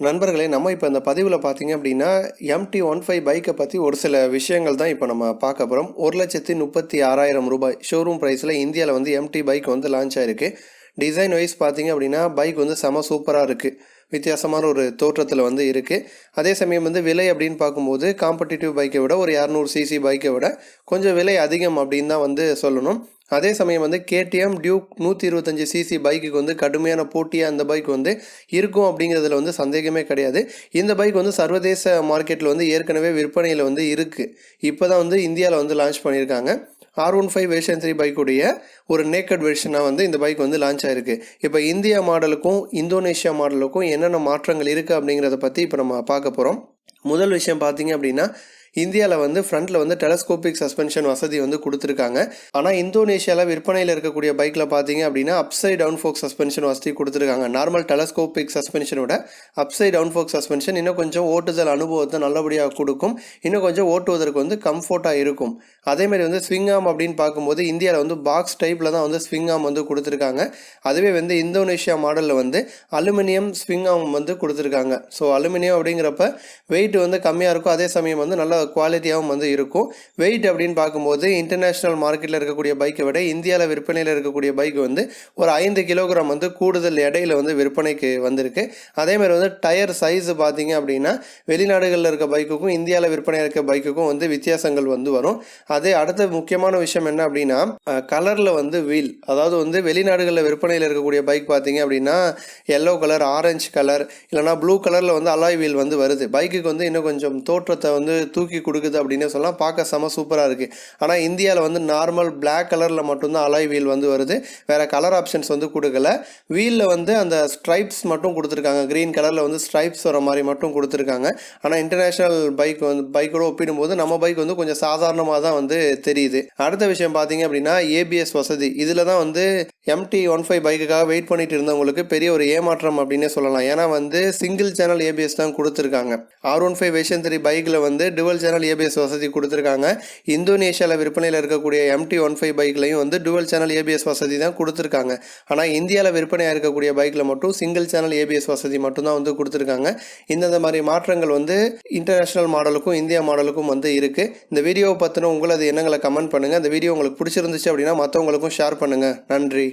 நண்பர்களே நம்ம இப்போ இந்த பதிவில் பார்த்தீங்க அப்படின்னா எம்டி ஒன் ஃபைவ் பைக்கை பற்றி ஒரு சில விஷயங்கள் தான் இப்போ நம்ம பார்க்க போகிறோம் ஒரு லட்சத்தி முப்பத்தி ஆறாயிரம் ரூபாய் ஷோரூம் ப்ரைஸில் இந்தியாவில் வந்து எம்டி பைக் வந்து லான்ச் ஆயிருக்கு. டிசைன் வைஸ் பார்த்தீங்க அப்படின்னா பைக் வந்து செம சூப்பராக இருக்குது வித்தியாசமான ஒரு தோற்றத்தில் வந்து இருக்குது அதே சமயம் வந்து விலை அப்படின்னு பார்க்கும்போது காம்படிட்டிவ் பைக்கை விட ஒரு இரநூறு சிசி பைக்கை விட கொஞ்சம் விலை அதிகம் அப்படின்னு தான் வந்து சொல்லணும். அதே சமயம் வந்து கேடிஎம் டியூக் நூற்றி இருபத்தஞ்சி சிசி பைக்குக்கு வந்து கடுமையான போட்டியாக அந்த பைக் வந்து இருக்கும் அப்படிங்கிறதுல வந்து சந்தேகமே கிடையாது. இந்த பைக் வந்து சர்வதேச மார்க்கெட்டில் வந்து ஏற்கனவே விற்பனையில் வந்து இருக்குது இப்போ தான் வந்து இந்தியாவில் வந்து லான்ச் பண்ணியிருக்காங்க. R one five version three பைக்குடைய ஒரு நேக்கட் வெர்ஷனாக வந்து இந்த பைக் வந்து லான்ச் ஆயிருக்கு. இப்போ இந்தியா மாடலுக்கும் இந்தோனேஷியா மாடலுக்கும் என்னென்ன மாற்றங்கள் இருக்குது அப்படிங்கிறத பற்றி இப்போ நம்ம பார்க்க போகிறோம் முதல் விஷயம் பார்த்தீங்க அப்படின்னா இந்தியாவில் வந்து ஃப்ரண்ட்டில் வந்து டெலஸ்கோபிக் சஸ்பென்ஷன் வசதி வந்து கொடுத்துருக்காங்க. ஆனால் இந்தோனேஷியாவில் விற்பனையில் இருக்கக்கூடிய பைக்கில் பார்த்தீங்க அப்படின்னா அப்சைட் டவுன் ஃபோக் சஸ்பென்ஷன் வசதி கொடுத்துருக்காங்க. நார்மல் டெலஸ்கோபிக் சஸ்பென்ஷனோட அப்சைட் டவுன் ஃபோக் சஸ்பென்ஷன் இன்னும் கொஞ்சம் ஓட்டுதல் அனுபவத்தை நல்லபடியாக கொடுக்கும். இன்னும் கொஞ்சம் ஓட்டுவதற்கு வந்து கம்ஃபர்ட்டாக இருக்கும். அதேமாதிரி வந்து ஸ்விங் ஆம் அப்படின்னு பார்க்கும்போது இந்தியாவில் வந்து பாக்ஸ் டைப்பில் தான் வந்து ஸ்விங் ஆம் வந்து கொடுத்துருக்காங்க. அதுவே வந்து இந்தோனேஷியா மாடலில் வந்து அலுமினியம் ஸ்விங் ஆம் வந்து கொடுத்துருக்காங்க. ஸோ அலுமினியம் அப்படிங்கிறப்ப வெயிட் வந்து கம்மியாக இருக்கும் அதே சமயம் வந்து நல்லா குவாலிட்டியாகவும் வந்து இருக்கும். வெயிட் அப்படின்னு பார்க்கும்போது இன்டர்நேஷ்னல் மார்க்கெட்டில் இருக்கக்கூடிய பைக்கை விட இந்தியாவில் விற்பனையில் இருக்கக்கூடிய பைக் வந்து ஒரு ஐந்து கிலோகிராம் வந்து கூடுதல் எடையில் வந்து விற்பனைக்கு வந்திருக்கு. அதேமாதிரி வந்து டயர் சைஸ் பார்த்தீங்க அப்படின்னா வெளிநாடுகளில் இருக்க பைக்குக்கும் இந்தியாவில் விற்பனை இருக்க பைக்குக்கும் வந்து வித்தியாசங்கள் வந்து வரும். அதே அடுத்த முக்கியமான விஷயம் என்ன அப்படின்னா கலரில் வந்து வீல் அதாவது வந்து வெளிநாடுகளில் விற்பனையில் இருக்கக்கூடிய பைக் பார்த்தீங்க அப்படின்னா எல்லோ கலர் ஆரஞ்சு கலர் இல்லைனா ப்ளூ கலரில் வந்து அலாய் வீல் வந்து வருது. பைக்குக்கு வந்து இன்னும் கொஞ்சம் தோற்றத்தை வந்து தூக்கி தூக்கி கொடுக்குது அப்படின்னு சொல்லலாம். பார்க்க செம சூப்பராக இருக்குது ஆனால் இந்தியாவில் வந்து நார்மல் பிளாக் கலரில் மட்டும்தான் அலாய் வீல் வந்து வருது. வேறு கலர் ஆப்ஷன்ஸ் வந்து கொடுக்கல. வீலில் வந்து அந்த ஸ்ட்ரைப்ஸ் மட்டும் கொடுத்துருக்காங்க. க்ரீன் கலரில் வந்து ஸ்ட்ரைப்ஸ் வர மாதிரி மட்டும் கொடுத்துருக்காங்க. ஆனால் இன்டர்நேஷ்னல் பைக் வந்து பைக்கோட ஒப்பிடும்போது நம்ம பைக் வந்து கொஞ்சம் சாதாரணமாக தான் வந்து தெரியுது. அடுத்த விஷயம் பார்த்தீங்க அப்படின்னா ஏபிஎஸ் வசதி. இதில் தான் வந்து எம்டி ஒன் ஃபைவ் பைக்குக்காக வெயிட் பண்ணிட்டு இருந்தவங்களுக்கு பெரிய ஒரு ஏமாற்றம் அப்படின்னே சொல்லலாம். ஏன்னா வந்து சிங்கிள் சேனல் ஏபிஎஸ் தான் கொடுத்துருக்காங்க. R one five version three பைக்கில் வந்து டுவல் சேனல் ஏபிஎஸ் வசதி கொடுத்துருக்காங்க. இந்தோனேஷியாவில் விற்பனையில் இருக்கக்கூடிய எம்டி ஒன் ஃபைவ் பைக்லையும் வந்து டுவல் சேனல் ஏபிஎஸ் வசதி தான் கொடுத்துருக்காங்க. ஆனால் இந்தியாவில் விற்பனையாக இருக்கக்கூடிய பைக்கில் மட்டும் சிங்கிள் சேனல் ஏபிஎஸ் வசதி மட்டும்தான் வந்து கொடுத்துருக்காங்க. இந்தந்த மாதிரி மாற்றங்கள் வந்து இன்டர்நேஷ்னல் மாடலுக்கும் இந்தியா மாடலுக்கும் வந்து இருக்குது இந்த வீடியோவை பற்றின உங்களது எண்ணங்களை கமெண்ட் பண்ணுங்கள் இந்த வீடியோ உங்களுக்கு பிடிச்சிருந்துச்சு அப்படின்னா மற்றவங்களுக்கும் ஷேர் பண்ணுங்கள் நன்றி.